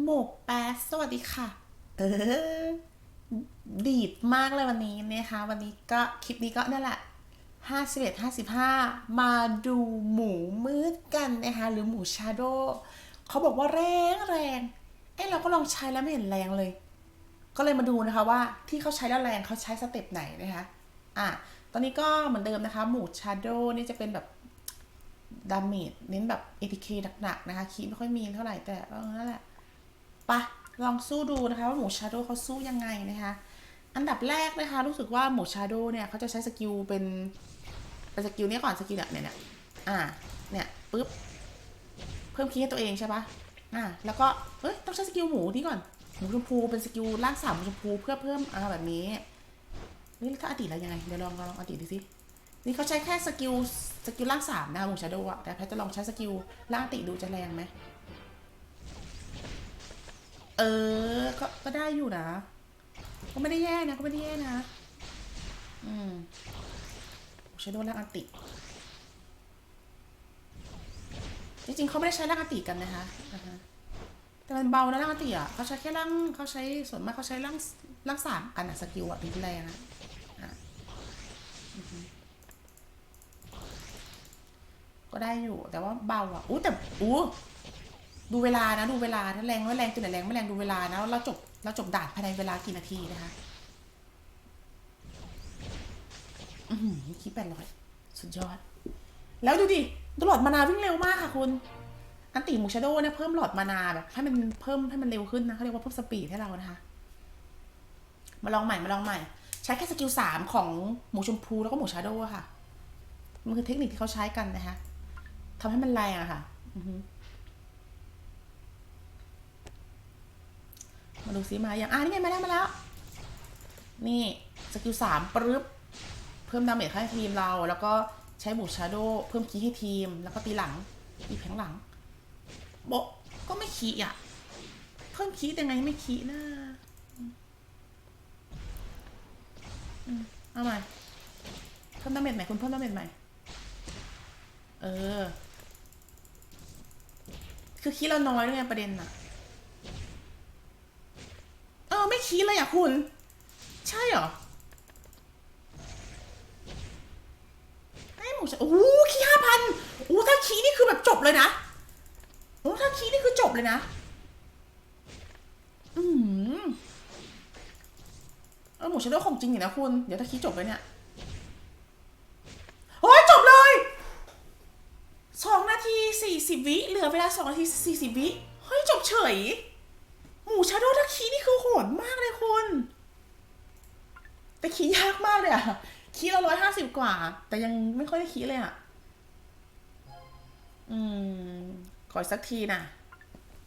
หมกแปดสวัสดีค่ะ เออ ดีดมากเลยวันนี้นะคะ วันนี้ก็คลิปนี้ก็นั่นแหละห้าสิบเอ็ดห้าสิบห้ามาดูหมูมืดกันนะคะ หรือหมูชาโดเขาบอกว่าแรงแรงเอ้เราก็ลองใช้แล้วไม่เห็นแรงเลย ก็เลยมาดูนะคะว่าที่เขาใช้แล้วแรงเขาใช้สเต็ปไหนนะคะอะตอนนี้ก็เหมือนเดิมนะคะ หมูชาโดนี่จะเป็นแบบดาเมจเน้นแบบ ATK หนักๆนะคะคีย์ไม่ค่อยมีเท่าไหร่แต่ก็นั่นแหละ ปะลองสู้ดูนะคะว่าหมูชาโดเขาสู้ยังไงนะคะ อันดับแรกนะคะ รู้สึกว่าหมูชาโดเนี่ยเขาจะใช้สกิลเป็นเป็นสกิลนี้ก่อนสกิลเนี่ยเนี่ยอ่าเนี่ยปุ๊บเพิ่มคีย์ให้ตัวเองใช่ปะอ่าแล้วก็เอ้ยต้องใช้สกิลหมูนี่ก่อนหมูชมพูเป็นสกิลล่างสามหมูชมพูเพื่อเพิ่มอ่าแบบนี้นี่ถ้าอดีตแล้วยังไงเดี๋ยวลองลองอดีตดูสินี่เขาใช้แค่สกิลสกิลล่างสามนะคะหมูชาโดอะแต่แพทจะลองใช้สกิลล่างติดูจะแรงไหม ออ ก็ก็ได้อยู่นะ ก็ไม่ได้แย่นะ ก็ไม่ได้แย่นะ อืมใช้โดนล่างอัติ จริงๆเขาไม่ได้ใช้ล่างอัติกันนะคะอ่าฮะแต่มันเบานะล่างอัติอะเขาใช้แค่ล่างเขาใช้ส่วนมากเขาใช้ล่างล่างสามกันอะสกิลอะถึงแรงอะอะอือฮึก็ได้อยู่แต่ว่าเบาอะอู้แต่อู้ ดูเวลานะดูเวลาถ้าแรงไม่แรงตัวไหนแรงไม่แรงดูเวลานะเราจบเราจบด่านภายในเวลากี่นาทีนะคะอือหือคิดแปดร้อยสุดยอด แล้วดูดิตลอดมานาวิ่งเร็วมากค่ะคุณอันติมูชาโดเนี่ยเพิ่มหลอดมานาแบบให้มันเพิ่มให้มันเร็วขึ้นนะเขาเรียกว่าเพิ่มสปีดให้เรานะคะ มาลองใหม่มาลองใหม่ ใช้แค่สกิลสามของหมูชมพูแล้วก็หมูชาโดค่ะ มันคือเทคนิคที่เขาใช้กันนะคะทำให้มันแรงอะค่ะ อือหือ มาดูซิมาอย่างอ่านี่ไงมาแล้วมาแล้ว นี่สกิลสามปรึ๊บเพิ่มดาเมจให้ทีมเรา แล้วก็ใช้บูชาโดเพิ่มคีให้ทีม แล้วก็ตีหลังตีแผงหลังโบก็ไม่คีอะ เพิ่มคีย์ยังไงไม่คีนะเอาใหม่เพิ่มดาเมจใหม่คุณเพิ่มดาเมจใหม่ เออ คือคีเราน้อยด้วยไงประเด็นน่ะ เออไม่ คีเลยอะคุณ ใช่เหรอไอ้หมูโอ้โหคีห้าพันโอ้ถ้าคีนี่คือแบบจบเลยนะโอ้ถ้าคีนี่คือจบเลยนะ อืมเออหมูชาโดของจริงอยู่นะคุณ เดี๋ยวถ้าคีจบเลยเนี่ยโอ้ยจบเลยสองนาทีสี่สิบวิเหลือเวลาสองนาทีสี่สิบวิเฮ้ยจบเฉย หมูชาโดทักคีนี่คือโหดมากเลยคุณ แต่คียากมากเลยอะคีละร้อยห้าสิบกว่า แต่ยังไม่ค่อยได้คีเลยอะอืมขออีกสักทีนะ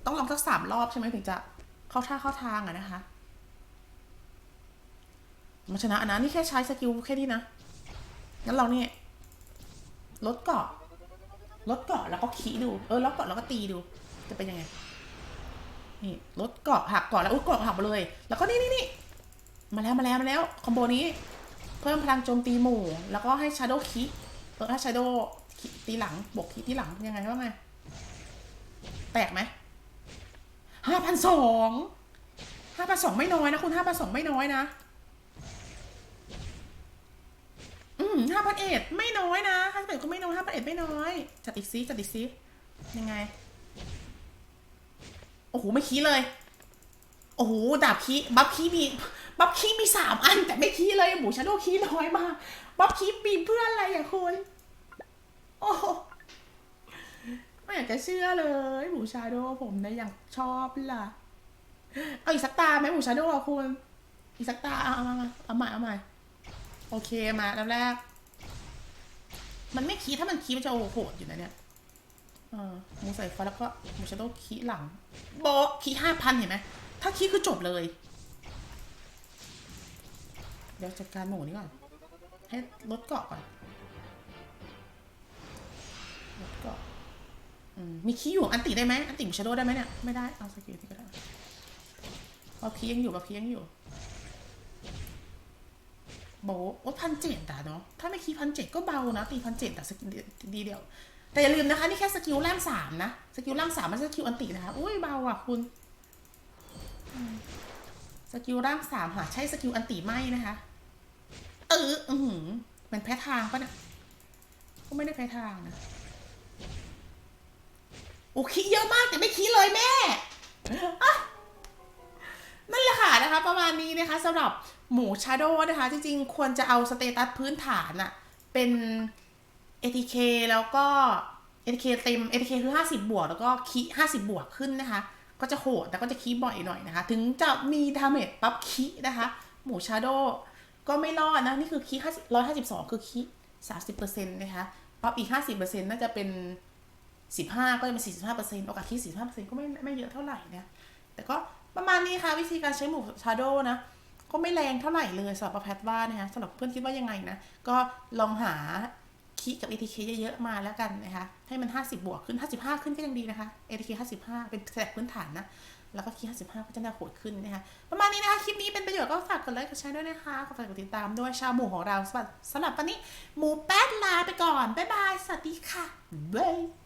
ต้องลองสักสามรอบใช่ไหมถึงจะเข้าท่าเข้าทางอะนะคะมาชนะอันนั้นนี่แค่ใช้สกิลแค่นี้นะ งั้นเราเนี่ยลดเกาะลดเกาะแล้วก็คีดู เออลดเกาะแล้วก็ตีดู จะเป็นยังไง นี่ลดเกาะหักเกาะแล้วอุ้ยเกาะหักไปเลย แล้วก็นี่นี่นี่มาแล้วมาแล้วมาแล้วคอมโบนี้ เพิ่มพลังโจมตีหมู่ แล้วก็ให้ชาร์โดคิเออให้ชาโดตีหลังบวกคิตีหลังยังไงว่าไงแตกไหมห้าพันสองห้าพันสองไม่น้อยนะคุณห้าพันสองไม่น้อยนะ อืมห้าพันเอ็ดไม่น้อยนะห้าพันเอ็ดก็ไม่น้อยห้าพันเอ็ดไม่น้อย จัดอีกซิจัดอีกซิยังไง อ้โหไม่คีเลย โอ้โหดาบคีบัฟคีมีบัฟคีมีสามอัน แต่ไม่คีเลยหมูชาโดคีน้อยมากบัฟคีมีเพื่อนอะไรอะคุณโอ้ไม่อยากจะเชื่อเลยหมูชาโดผมนะอย่างชอบล่ะ เอาอีกสักตาไหมหมูชาโดอะคุณ อีกสักตาเอาเอาเอาเอาใหม่เอาใหม่โอเคมาแล้วแรก มันไม่คีถ้ามันคีมันจะโหดอยู่นะเนี่ย ออหมูใส่ฟ้าแล้วก็หมูชาโดว์คีหลังโบะคีห้าพันเห็นไหมถ้าคีคือจบเลย เดี๋ยวจัดการหมูนี้ก่อน ให้ลดเกาะก่อนลดเกาะอืมมีคีอยู่อันติได้ไหมอันติหมูชาโดว์ได้ไหมเนี่ย ไม่ได้ เอาสกิลที่ก็ได้เอาคียังอยู่เอาคียังอยู่โบโอ้พันเจ็ดอะเนาะถ้าไม่คีพันเจ็ดก็เบานะตีพันเจ็ดแต่สกิลดีเดียว แต่อย่าลืมนะคะ นี่แค่สกิลล่างสามนะ สกิลล่างสามม่ใช่สกิลอันตินะคะ อุ้ยเบาอะคุณ สกิลร่างสามค่ะใช้สกิลอันติไหมนะคะ เอออือหือมันแพ้ทางปะเนี่ยก็ไม่ได้แพ้ทางนะโอ้คิดเยอะมากแต่ไม่คิดเลยแม่นั่นแหละค่ะนะคะ ประมาณนี้นะคะสำหรับหมูชาโดนะคะ จริงๆ ควรจะเอาสเตตัสพื้นฐานอะเป็น ATK แล้วก็ ATK เต็ม ATK คือ 50 บวก แล้วก็คี50 บวกขึ้นนะคะ ก็จะโหดแล้วก็จะคีบ่อยหน่อยนะคะ ถึงจะมีดาเมจปั๊บคีนะคะหมูชาโดก็ไม่รอดนะ นี่คือคี50 152คือคี30%นต์นะคะปั๊บอีก50%น่าจะเป็น15ก็จะเป็น45%โอกาสที่45%ก็ไม่ไม่เยอะเท่าไหร่นะ แต่ก็ประมาณนี้ค่ะ วิธีการใช้หมูชาโดนะ ก็ไม่แรงเท่าไหร่เลยสำหรับประแพทว่านะคะสำหรับเพื่อนคิดว่ายังไงนะ ก็ลองหา คีกับ ATK เยอะๆ มาแล้วกันนะคะ ให้มัน 50 บวกขึ้น 55 ขึ้นก็ยังดีนะคะ ATK 55 เป็นแสกพื้นฐานนะ แล้วก็คี55 ก็จะน่าโหดขึ้นนะคะ ประมาณนี้นะคะ คลิปนี้เป็นประโยชน์ก็ฝากกดไลค์ กดแชร์ด้วยนะคะขอฝากกดติดตามด้วย ชาวหมูของเราสำหรับสำหรับวันนี้ หมูแป๊ดลาไปก่อน บ๊ายบาย สวัสดีค่ะบ๊าย